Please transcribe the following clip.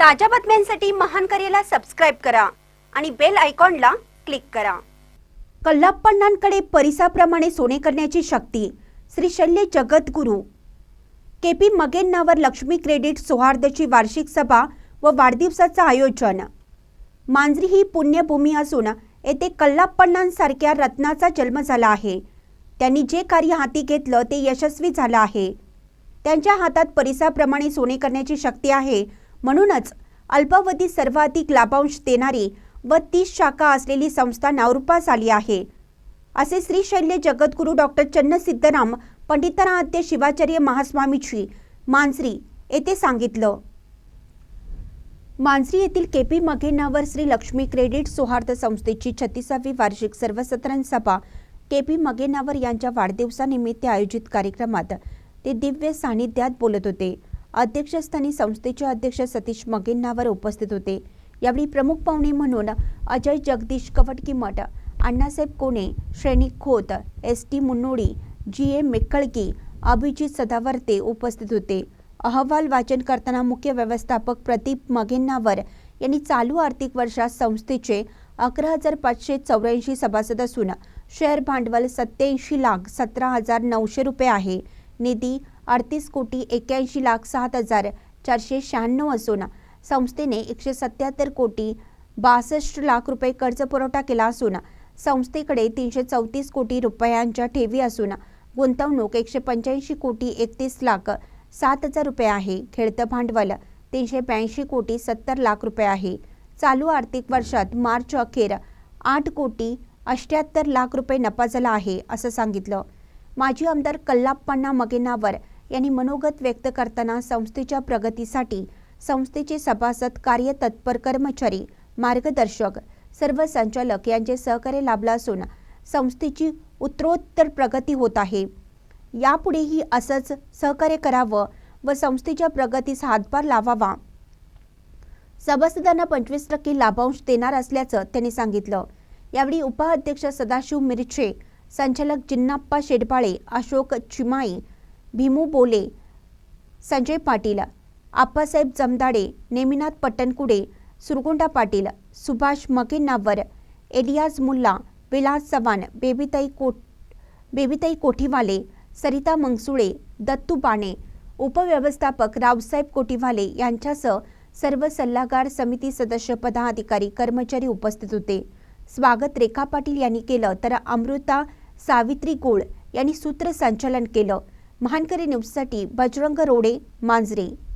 ताज्या बातम्यांसाठी महान करेला सबस्क्राईब करा आणि बेल आयकॉनला क्लिक करा. कल्लाप्पण्णांकडे परिसाप्रमाणे सोने करण्याची शक्ती श्री शल्य जगद्गुरू. K P Magennavar Lakshmi credit सौहार्दची वार्षिक सभा व वाढदिवसाचं आयोजन. मांजरी ही पुण्यभूमी असून येथे कल्लाप्पण्णांसारख्या रत्नाचा जन्म झाला आहे. त्यांनी जे कार्य हाती घेतलं ते यशस्वी झालं आहे. त्यांच्या हातात परिसाप्रमाणे सोने करण्याची शक्ती आहे म्हणूनच अल्पावधीत सर्वाधिक लाभांश देणारी व तीस शाखा असलेली संस्था नावरूपास आली आहे. असे श्रीशैल्य जगद्गुरू डॉक्टर चन्न सिद्धराम पंडिताराध्य शिवाचार्य महास्वामीची मांजरी येथे सांगितलं. मांजरी येथील K P Maghenavar Shri Lakshmi credit Souharda संस्थेची छत्तीसावी वार्षिक सर्वसाधारण सभा के पी मगेनावर यांच्या वाढदिवसानिमित्त आयोजित कार्यक्रमात ते दिव्य सानिध्यात बोलत होते. अध्यक्षस्थानी संस्थेचे अध्यक्ष सतीश मगेनावर उपस्थित होते. यावेळी प्रमुख पाहुणे म्हणून अजय जगदीश कवटकीमठ अण्णासाहेब कोणे श्रेणी Khot S T Munnodi G A Mekkalki Abhijit Sadavarte उपस्थित होते. अहवाल वाचन करताना मुख्य व्यवस्थापक प्रदीप मगेन्नावर यांनी चालू आर्थिक वर्षात संस्थेचे अकरा हजार पाचशे चौऱ्याऐंशी सभासद असून शेअर भांडवल सत्याऐंशी लाख सतरा हजार नऊशे रुपये आहे. निधी अडतीस कोटी एक्क्याऐंशी लाख सात हजार चारशे शहाण्णव असून संस्थेने एकशे सत्याहत्तर कोटी बासष्ट लाख रुपये कर्ज पुरवठा केला असून संस्थेकडे तीनशे चौतीस कोटी रुपयांच्या ठेवी असून गुंतवणूक एकशे पंच्याऐंशी कोटी एकतीस लाख सात हजार रुपये आहे. खेळतं भांडवल तीनशे ब्याऐंशी कोटी सत्तर लाख रुपये आहे. चालू आर्थिक वर्षात मार्च अखेर आठ कोटी अष्ट्याहत्तर लाख रुपये नफा झाला आहे असं सांगितलं. माजी आमदार कल्लाप्पांना मगेनावर यांनी मनोगत व्यक्त करताना संस्थेच्या प्रगतीसाठी संस्थेचे सभासद कार्यतत्पर कर्मचारी मार्गदर्शक सर्व संचालक यांचे सहकार्य लाभलं असून संस्थेची उत्तरोत्तर प्रगती होत आहे. यापुढेही असंच सहकार्य करावं व संस्थेच्या प्रगतीस हातभार लावावा. सभासदांना पंचवीस टक्के लाभांश देणार असल्याचं त्यांनी सांगितलं. यावेळी उपाध्यक्ष सदाशिव मिरचे संचालक जिन्नाप्पा शेडपाळे अशोक चिमाई भीमू बोले संजय पाटील आप्पासाहेब जमदाडे नेमिनाथ पट्टणकुडे सुरगुंडा पाटील सुभाष मकेनावर एलियाज मुल्ला विलास चव्हाण बेबीताई कोट बेबीताई कोठीवाले सरिता मंगसुळे दत्तू बाणे उपव्यवस्थापक रावसाहेब कोटीवाले यांच्यासह सर्व सल्लागार समिती सदस्य पदाधिकारी कर्मचारी उपस्थित होते. स्वागत रेखा पाटील यांनी केलं तर अमृता सावित्री गोळ यांनी सूत्रसंचालन केलं. महानकरी न्यूजसाठी बजरंग रोडे मांजरे.